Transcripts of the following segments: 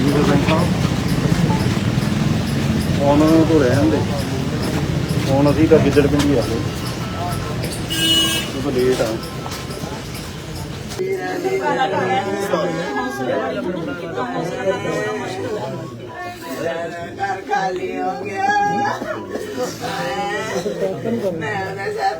ਹਾਂਜੀ ਗੁਰਦੇਵ ਸਾਹਿਬ ਉਹਨਾਂ ਨੂੰ ਤੋਂ ਰਹਿਣ ਦੇ। ਹੁਣ ਅਸੀਂ ਤਾਂ ਗਿੱਦੜ ਪਿੰਡੀ ਆ ਗਏ। ਉਹ ਲੇਟ ਆ। ਕਰ ਕਰ ਲਿਓ ਗਿਆ ਮੈਂ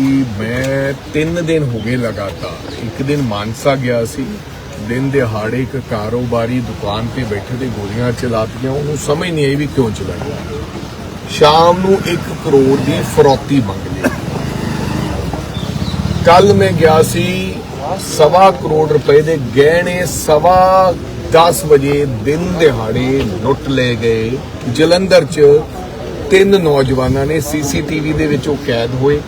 ਕਿ ਮੈਂ 3 ਦਿਨ ਹੋ ਗਏ ਲਗਾਤਾਰ। ਇੱਕ ਦਿਨ ਮਾਨਸਾ ਗਿਆ ਸੀ, ਦਿਨ ਦਿਹਾੜੇ ਇੱਕ ਕਾਰੋਬਾਰੀ ਦੁਕਾਨ ਤੇ ਬੈਠੇ ਤੇ ਗੋਲੀਆਂ ਚਲਾਤੀਆਂ, ਉਹਨੂੰ ਸਮਝ ਨਹੀਂ ਆਈ ਵੀ ਕਿਉਂ ਚਲਾਈਆਂ। ਸ਼ਾਮ ਨੂੰ 1 ਕਰੋੜ ਦੀ ਫਰੋਤੀ ਮੰਗ ਲਈ। ਕੱਲ ਮੈਂ ਗਿਆ ਸੀ ਸਵਾ ਕਰੋੜ ਰੁਪਏ ਦੇ ਗਹਿਣੇ ਸਵਾ 10 ਵਜੇ ਦਿਨ ਦਿਹਾੜੇ ਲੁੱਟ ਲਏ ਗਏ। ਜਲੰਧਰ 'ਚ ਤਿੰਨ ਨੌਜਵਾਨਾਂ ਨੇ ਸੀਸੀਟੀਵੀ ਦੇ ਵਿੱਚ ਉਹ ਕੈਦ ਹੋਏ।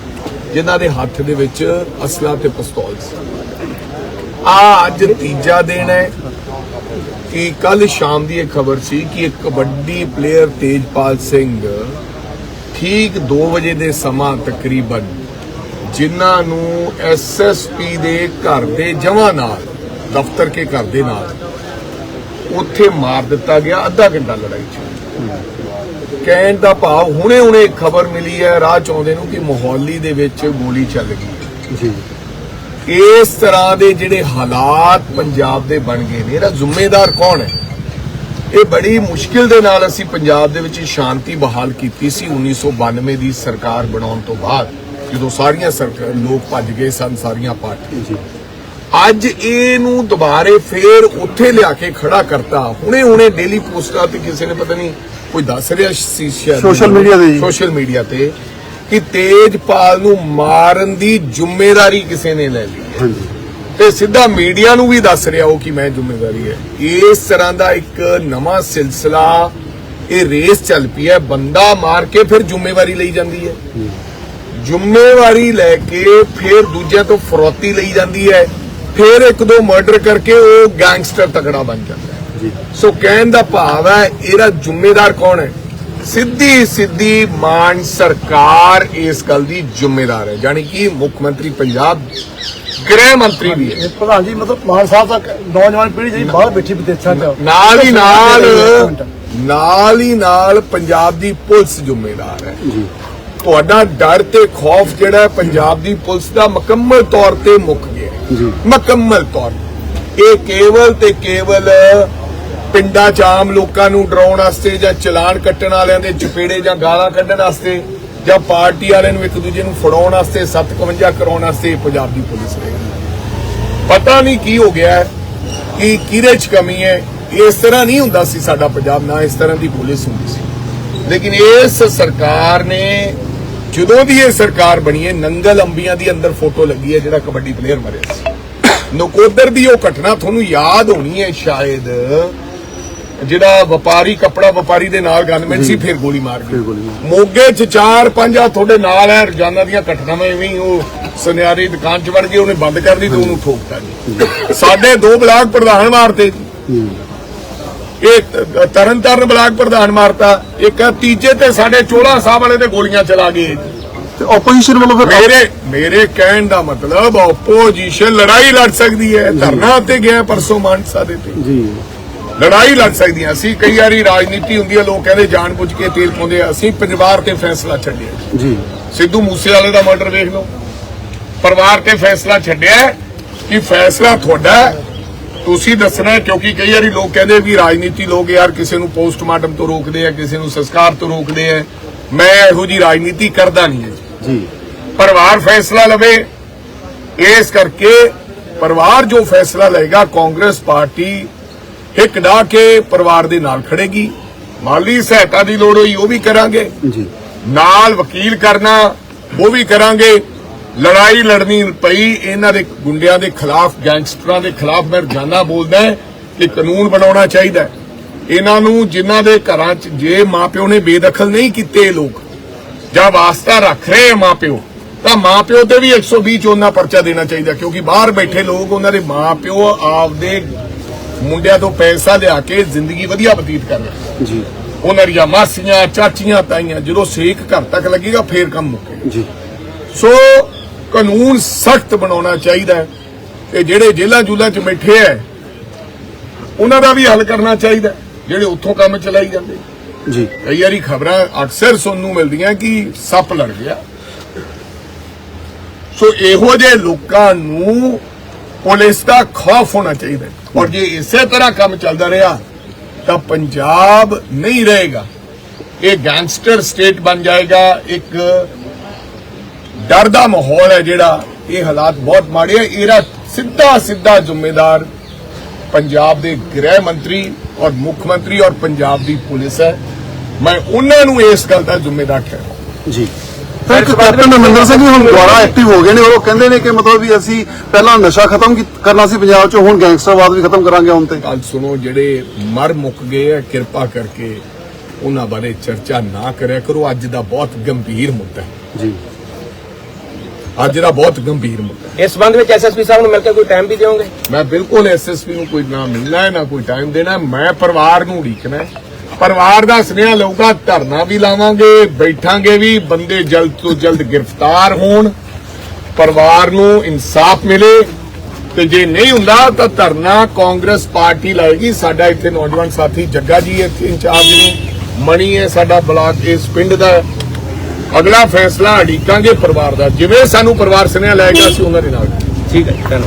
ਜਿਨ੍ਹਾਂ ਦੇ ਹੱਥ ਦੇ ਵਿੱਚ ਅਸਲਾ ਤੇ ਪਿਸਤੌਲ ਸੀ। ਆ ਅੱਜ ਤੀਜਾ ਦਿਨ ਹੈ ਕਿ ਕੱਲ ਸ਼ਾਮ ਦੀ ਇਹ ਖਬਰ ਸੀ ਕਿ ਇੱਕ ਕਬੱਡੀ ਪਲੇਅਰ ਤੇਜਪਾਲ ਸਿੰਘ ਠੀਕ 2 ਵਜੇ ਦੇ ਸਮਾਂ ਤਕਰੀਬਨ ਜਿਨ੍ਹਾਂ ਨੂੰ ਐਸਐਸਪੀ ਦੇ ਘਰ ਦੇ ਜਮਾ ਨਾਲ, ਦਫ਼ਤਰ ਕੇ ਘਰ ਦੇ ਨਾਲ ਉੱਥੇ ਮਾਰ ਦਿੱਤਾ ਗਿਆ, ਅੱਧਾ ਘੰਟਾ ਲੜਾਈ ਚ। ਕਹਿਣ ਦਾ ਭਾਵ ਹੁਣੇ ਹੁਣੇ ਖਬਰ ਮਿਲੀ ਹੈ ਰਾਹ ਚ ਆਉਂਦੇ ਨੂੰ ਕਿ ਮੋਹਾਲੀ ਦੇ ਵਿੱਚ ਗੋਲੀ ਚੱਲ ਗਈ। ਜੀ। ਇਸ ਤਰ੍ਹਾਂ ਦੇ ਜਿਹੜੇ ਹਾਲਾਤ ਪੰਜਾਬ ਦੇ ਬਣ ਗਏ ਨੇ ਇਹਦਾ ਜ਼ਿੰਮੇਦਾਰ ਕੌਣ ਹੈ? ਇਹ ਬੜੀ ਮੁਸ਼ਕਿਲ ਦੇ ਨਾਲ ਅਸੀਂ ਪੰਜਾਬ ਦੇ ਵਿੱਚ ਸ਼ਾਂਤੀ ਬਹਾਲ ਕੀਤੀ ਸੀ 1992 ਦੀ ਸਰਕਾਰ ਬਣਾਉਣ ਤੋਂ ਬਾਅਦ ਜਦੋਂ ਸਾਰੀਆਂ ਸਰਕਾਰ ਲੋਕ ਭੱਜ ਗਏ ਸਨ ਸਾਰੀਆਂ ਪਾਰਟੀਆਂ। ਜੀ। ਅੱਜ ਇਹਨੂੰ ਦੁਬਾਰੇ ਫੇਰ ਉੱਥੇ ਲਿਆ ਕੇ ਖੜਾ ਕਰਤਾ। ਹੁਣੇ ਹੁਣੇ ਡੇਲੀ ਪੋਸਟਾਂ ਤੇ ਕਿਸੇ ਨੇ ਪਤਾ ਨਹੀਂ ਕੋਈ ਦੱਸ ਰਿਹਾ ਸੀ ਸ਼ਾਇਦ Social media ਤੇ ਜੀ। ਸੋਸ਼ਲ ਮੀਡੀਆ ਤੇ ਕਿ ਤੇਜਪਾਲ ਨੂੰ ਮਾਰਨ ਦੀ ਜ਼ਿੰਮੇਵਾਰੀ ਕਿਸੇ ਨੇ ਲੈ ਲਈ ਹੈ। ਹਾਂਜੀ। ਤੇ ਸਿੱਧਾ ਮੀਡੀਆ ਨੂੰ ਵੀ ਦੱਸ ਰਿਹਾ ਉਹ ਕਿ ਮੈਂ ਜ਼ਿੰਮੇਵਾਰੀ ਹੈ। ਇਸ ਤਰ੍ਹਾਂ ਦਾ ਇੱਕ ਨਵਾਂ ਸਿਲਸਿਲਾ ਇਹ ਰੇਸ ਚੱਲ ਪਈ ਹੈ। ਬੰਦਾ ਮਾਰ ਕੇ ਫਿਰ ਜ਼ਿੰਮੇਵਾਰੀ ਲਈ ਜਾਂਦੀ ਹੈ। ਜ਼ਿੰਮੇਵਾਰੀ ਲੈ ਕੇ ਫਿਰ ਦੂਜਿਆਂ ਤੋਂ ਫਰੌਤੀ ਲਈ ਜਾਂਦੀ ਹੈ। ਫਿਰ ਇੱਕ ਦੋ ਮਰਡਰ ਕਰਕੇ ਉਹ ਗੈਂਗਸਟਰ ਤਕੜਾ ਬਣ ਜਾਂਦਾ ਹੈ। ਸੋ ਕਹਿਣ ਦਾ ਭਾਵ ਹੈ ਇਹਦਾ ਜ਼ਿੰਮੇਦਾਰ ਕੌਣ ਹੈ ਸਿੱਧੀ ਸਿੱਧੀ ਮਾਨ ਸਰਕਾਰ ਇਸ ਗੱਲ ਦੀ ਜ਼ਿੰਮੇਦਾਰ ਹੈ ਯਾਨੀ ਕਿ ਮੁੱਖ ਮੰਤਰੀ ਪੰਜਾਬ ਗ੍ਰਹਿ ਮੰਤਰੀ ਵੀ ਹੈ ਪ੍ਰਧਾਨ ਜੀ ਮਤਲਬ ਮਾਨ ਸਾਹਿਬ ਤੱਕ ਨੌਜਵਾਨ ਪੀੜ੍ਹੀ ਜਿਹੜੀ ਬਾਹਰ ਬੈਠੀ ਵਿਦੇਸ਼ਾਂ 'ਚ ਨਾਲ ਹੀ ਨਾਲ। ਨਾਲ ਹੀ ਨਾਲ ਪੰਜਾਬ ਦੀ ਪੁਲਿਸ ਜ਼ਿੰਮੇਦਾਰ ਹੈ ਜੀ ਤੁਹਾਡਾ ਡਰ ਤੇ ਖੌਫ ਜਿਹੜਾ ਪੰਜਾਬ ਦੀ ਪੁਲਿਸ ਦਾ ਮੁਕੰਮਲ ਤੌਰ ਤੇ ਮੁੱਕ ਗਿਆ। ਜੀ। ਮੁਕੰਮਲ ਤੌਰ ਤੇ। ਇਹ ਕੇਵਲ ਤੇ ਕੇਵਲ ਪਿੰਡਾਂ 'ਚ ਆਮ ਲੋਕਾਂ ਨੂੰ ਡਰਾਉਣ ਵਾਸਤੇ ਜਾਂ ਚਲਾਨ ਕੱਟਣ ਵਾਲਿਆਂ ਦੇ ਚਪੇੜੇ ਜਾਂ ਗਾਲਾਂ ਕੱਢਣ ਵਾਸਤੇ ਜਾਂ ਪਾਰਟੀ ਵਾਲਿਆਂ ਨੂੰ ਇੱਕ ਦੂਜੇ ਨੂੰ ਫੜਾਉਣ ਵਾਸਤੇ 751 ਕਰਾਉਣ ਵਾਸਤੇ ਪੰਜਾਬ ਦੀ ਪੁਲਿਸ ਰਹੇਗੀ ਪਤਾ ਨਹੀਂ ਕੀ ਹੋ ਗਿਆ ਕਿ ਕਿਹਦੇ 'ਚ ਕਮੀ ਹੈ, ਇਸ ਤਰ੍ਹਾਂ ਨਹੀਂ ਹੁੰਦਾ ਸੀ ਸਾਡਾ ਪੰਜਾਬ, ਨਾ ਇਸ ਤਰ੍ਹਾਂ ਦੀ ਪੁਲਿਸ ਹੁੰਦੀ ਸੀ। ਲੇਕਿਨ ਇਸ ਸਰਕਾਰ ਨੇ, ਜਦੋਂ ਦੀ ਇਹ ਸਰਕਾਰ ਬਣੀ ਹੈ, ਨੰਗਲ ਅੰਬੀਆਂ ਦੀ ਅੰਦਰ ਫੋਟੋ ਲੱਗੀ ਹੈ, ਜਿਹੜਾ ਕਬੱਡੀ ਪਲੇਅਰ ਮਰਿਆ ਸੀ। ਨਕੋਦਰ ਦੀ ਉਹ ਘਟਨਾ ਤੁਹਾਨੂੰ ਯਾਦ ਹੋਣੀ ਹੈ ਸ਼ਾਇਦ ਜਿਹੜਾ ਵਪਾਰੀ ਕੱਪੜਾ ਵਪਾਰੀ ਦੇ ਨਾਲ ਗਨਮੈਨ ਸੀ ਫਿਰ ਗੋਲੀ ਮਾਰ ਗਈ। ਮੋਗੇ ਚ ਚਾਰ ਪੰਜ ਆ ਤੁਹਾਡੇ ਨਾਲ ਹੈ ਰੋਜ਼ਾਨਾ ਦੀਆਂ ਘਟਨਾਵਾਂ ਐਵੇਂ ਉਹ ਸੁਨਿਆਰੀ ਦੁਕਾਨ ਚ ਵੜ ਕੇ ਉਹਨੇ ਬੰਦ ਕਰ ਦਿੱਤੀ ਤੇ ਉਹਨੂੰ ਠੋਕਤਾ ਜੀ। ਸਾਡੇ ਦੋ ਬਲਾਕ ਪ੍ਰਧਾਨ ਮਾਰਤੇ ਜੀ। ਇਹ ਤਰਨਤਾਰਨ ਬਲਾਕ ਪ੍ਰਧਾਨ ਮਾਰਤਾ ਇੱਕ ਤੀਜੇ ਤੇ ਸਾਡੇ ਚੋਲਾ ਸਾਹਿਬ ਵਾਲੇ ਤੇ ਗੋਲੀਆਂ ਚਲਾ ਗਏ ਤੇ ਆਪੋਜੀਸ਼ਨ ਵੱਲੋਂ ਫਿਰ ਮੇਰੇ ਮੇਰੇ ਕਹਿਣ ਦਾ ਮਤਲਬ ਆਪੋਜੀਸ਼ਨ ਲੜਾਈ ਲੜ ਸਕਦੀ ਹੈ ਧਰਨਾ ਤੇ ਗਿਆ ਪਰਸੋਂ ਮਾਨਸਾ ਦੇ ਤੇ। ਜੀ। ਲੜਾਈ ਲੜ ਸਕਦੀਆਂ। ਅਸੀਂ ਕਈ ਵਾਰੀ ਰਾਜਨੀਤੀ ਹੁੰਦੀ ਹੈ ਲੋਕ ਕਹਿੰਦੇ ਜਾਣਬੁੱਝ ਕੇ ਤੇਲ ਪਾਉਂਦੇ ਆ। ਅਸੀਂ ਪਰਿਵਾਰ ਤੇ ਫੈਸਲਾ ਛੱਡਿਆ। ਜੀ। ਸਿੱਧੂ ਮੂਸੇਵਾਲੇ ਦਾ ਮਰਡਰ ਵੇਖ ਲਓ। ਪਰਿਵਾਰ ਤੇ ਫੈਸਲਾ ਛੱਡਿਆ ਕਿ ਫੈਸਲਾ ਤੁਹਾਡਾ ਤੁਸੀਂ ਦੱਸਣਾ ਕਿਉਂਕਿ ਕਈ ਵਾਰੀ ਲੋਕ ਕਹਿੰਦੇ ਵੀ ਰਾਜਨੀਤੀ ਲੋਕ ਯਾਰ ਕਿਸੇ ਨੂੰ ਪੋਸਟਮਾਰਟਮ ਤੋਂ ਰੋਕਦੇ ਆ ਕਿਸੇ ਨੂੰ ਸੰਸਕਾਰ ਤੋਂ ਰੋਕਦੇ ਆ। ਮੈਂ ਇਹੋ ਜੀ ਰਾਜਨੀਤੀ ਕਰਦਾ ਨਹੀਂ ਜੀ। ਪਰਿਵਾਰ ਫੈਸਲਾ ਲਵੇ। ਇਸ ਕਰਕੇ ਪਰਿਵਾਰ ਜੋ ਫੈਸਲਾ ਲਏਗਾ ਕਾਂਗਰਸ ਪਾਰਟੀ ਹਿੱਕ ਡਾ ਕੇ ਪਰਿਵਾਰ ਦੇ ਨਾਲ ਖੜੇਗੀ। ਮਾਲੀ ਸਹਾਇਤਾ ਦੀ ਲੋੜ ਹੋਈ ਉਹ ਵੀ ਕਰਾਂਗੇ। ਜੀ। ਨਾਲ ਵਕੀਲ ਕਰਨਾ ਉਹ ਵੀ ਕਰਾਂਗੇ। ਲੜਾਈ ਲੜਨੀ ਪਈ ਇਹਨਾਂ ਦੇ ਗੁੰਡਿਆਂ ਦੇ ਖਿਲਾਫ ਗੈਂਗਸਟਰਾਂ ਦੇ ਖਿਲਾਫ ਮੈਂ ਰੋਜ਼ਾਨਾ ਬੋਲਦਾ ਕਿ ਕਾਨੂੰਨ ਬਣਾਉਣਾ ਚਾਹੀਦਾ। ਇਹਨਾਂ ਨੂੰ ਜਿਨ੍ਹਾਂ ਦੇ ਘਰਾਂ 'ਚ ਜੇ ਮਾਪਿਓ ਨੇ ਬੇਦਖਲ ਨਹੀਂ ਕੀਤੇ ਲੋਕ ਜਾਂ ਵਾਸਤਾ ਰੱਖ ਰਹੇ ਮਾਪਿਓ ਤਾਂ ਮਾਪਿਓ ਤੇ ਵੀ 120 ਚੋਨਾ ਪਰਚਾ ਦੇਣਾ ਚਾਹੀਦਾ ਕਿਉਂਕਿ ਬਾਹਰ ਬੈਠੇ ਲੋਕ ਉਹਨਾਂ ਦੇ ਮਾਪਿਓ ਆਪਦੇ ਮੁੰਡਿਆਂ ਤੋਂ ਪੈਸਾ ਲਿਆ ਕੇ ਜ਼ਿੰਦਗੀ ਵਧੀਆ ਬਤੀਤ ਕਰ ਰਹੇ। ਜੀ। ਉਹਨਾਂ ਦੀਆਂ ਮਾਸੀਆਂ ਚਾਚੀਆਂ ਤਾਈਆਂ ਜਦੋਂ ਸੇਕ ਘਰ ਤੱਕ ਲੱਗੇਗਾ ਫੇਰ ਕੰਮ ਮੁੱਕੇ। ਜੀ। ਸੋ ਕਾਨੂੰਨ ਸਖਤ ਬਣਾਉਣਾ ਚਾਹੀਦਾ ਹੈ ਤੇ ਜਿਹੜੇ ਜੇਲ੍ਹਾਂ ਜੂਲਾਂ 'ਚ ਬੈਠੇ ਐ ਉਹਨਾਂ ਦਾ ਵੀ ਹੱਲ ਕਰਨਾ ਚਾਹੀਦਾ ਜਿਹੜੇ ਉੱਥੋਂ ਕੰਮ ਚਲਾਈ ਜਾਂਦੇ। ਜੀ। ਕਈ ਵਾਰੀ ਖਬਰਾਂ ਅਕਸਰ ਸੁਣਨ ਨੂੰ ਮਿਲਦੀਆਂ ਕਿ ਸੱਪ ਲੜ ਗਿਆ। ਸੋ ਇਹੋ ਜਿਹੇ ਲੋਕਾਂ ਨੂੰ ਪੁਲਿਸ ਦਾ ਖੌਫ ਹੋਣਾ ਚਾਹੀਦਾ ਔਰ ਜੇ ਇਸੇ ਤਰ੍ਹਾਂ ਕੰਮ ਚੱਲਦਾ ਰਿਹਾ, ਤਾਂ ਪੰਜਾਬ ਨਹੀਂ ਰਹੇਗਾ। ਇਹ ਗੈਂਗਸਟਰ ਸਟੇਟ ਬਣ ਜਾਏਗਾ। ਇੱਕ ਡਰ ਦਾ ਮਾਹੌਲ ਹੈ ਜਿਹੜਾ ਇਹ ਹਾਲਾਤ ਬਹੁਤ ਮਾੜੇ ਹੈ ਇਹਦਾ ਸਿੱਧਾ ਸਿੱਧਾ ਜ਼ਿੰਮੇਦਾਰ ਪੰਜਾਬ ਦੇ ਗ੍ਰਹਿ ਮੰਤਰੀ ਔਰ ਮੁੱਖ ਮੰਤਰੀ ਔਰ ਪੰਜਾਬ ਦੀ ਪੁਲਿਸ ਹੈ। ਮੈਂ ਉਹਨਾਂ ਨੂੰ ਇਸ ਗੱਲ ਦਾ ਜ਼ਿੰਮੇਦਾਰ ਠਹਿਰਾਉਂਦਾ। ਜੀ। ਇੱਕ ਕੈਪਟਨ ਅਮਰਿੰਦਰ ਸਿੰਘ ਜੀ ਹੁਣ ਦੁਬਾਰਾ ਐਕਟਿਵ ਹੋ ਗਏ ਨੇ ਔਰ ਉਹ ਕਹਿੰਦੇ ਨੇ ਕਿ ਮਤਲਬ ਵੀ ਅਸੀਂ ਪਹਿਲਾਂ ਨਸ਼ਾ ਖਤਮ ਕੀ- ਕਰਨਾ ਸੀ ਪੰਜਾਬ 'ਚ ਹੁਣ ਗੈਂਗਸਟਰਵਾਦ ਵੀ ਖਤਮ ਕਰਾਂਗੇ ਹੁਣ ਤੇ ਗੱਲ ਸੁਣੋ ਜਿਹੜੇ ਮਰ ਮੁੱਕ ਗਏ ਆ ਕਿਰਪਾ ਕਰਕੇ ਉਹਨਾਂ ਬਾਰੇ ਚਰਚਾ ਨਾ ਕਰਿਆ ਕਰੋ ਅੱਜ ਦਾ ਬਹੁਤ ਗੰਭੀਰ ਮੁੱਦਾ ਹੈ ਜੀ ਅੱਜ ਦਾ ਬਹੁਤ ਗੰਭੀਰ ਮੁੱਦਾ ਹੈ। ਇਸ ਸੰਬੰਧ ਵਿੱਚ ਐਸਐਸਪੀ ਸਾਹਿਬ ਨੂੰ ਮਿਲ ਕੇ ਕੋਈ ਟਾਈਮ ਵੀ ਦਿਓਗੇ ਮੈਂ ਬਿਲਕੁਲ ਐਸਐਸਪੀ ਨੂੰ ਕੋਈ ਨਾ ਮਿਲਣਾ ਹੈ ਨਾ ਕੋਈ ਟਾਈਮ ਦੇਣਾ ਹੈ। ਮੈਂ ਪਰਿਵਾਰ ਨੂੰ ਉਡੀਕਣਾ ਹੈ। ਪਰਿਵਾਰ ਦਾ ਸੁਨੇਹਾ ਲਊਗਾ, ਧਰਨਾ ਵੀ ਲਾਵਾਂਗੇ, ਬੈਠਾਂਗੇ ਵੀ, ਬੰਦੇ ਜਲਦ ਤੋਂ ਜਲਦ ਗ੍ਰਿਫਤਾਰ ਹੋਣ, ਪਰਿਵਾਰ ਨੂੰ ਇਨਸਾਫ ਮਿਲੇ, ਤੇ ਜੇ ਨਹੀਂ ਹੁੰਦਾ ਤਾਂ ਧਰਨਾ ਕਾਂਗਰਸ ਪਾਰਟੀ ਲਾਏਗੀ। ਸਾਡਾ ਇੱਥੇ ਨੌਜਵਾਨ ਸਾਥੀ ਜੱਗਾ ਜੀ ਇੱਥੇ ਇੰਚਾਰਜ ਨੇ। ਮਣੀ ਹੈ ਸਾਡਾ ਬਲਾਕ, ਇਸ ਪਿੰਡ ਦਾ। ਅਗਲਾ ਫੈਸਲਾ ਅੜੀਕਾਂਗੇ ਪਰਿਵਾਰ ਦਾ। ਜਿਵੇਂ ਸਾਨੂੰ ਪਰਿਵਾਰ ਸੁਨੇਹਾ ਲਾਏਗਾ, ਅਸੀਂ ਉਹਨਾਂ ਦੇ ਨਾਲ। ਠੀਕ ਹੈ ਧੰਨਵਾਦ।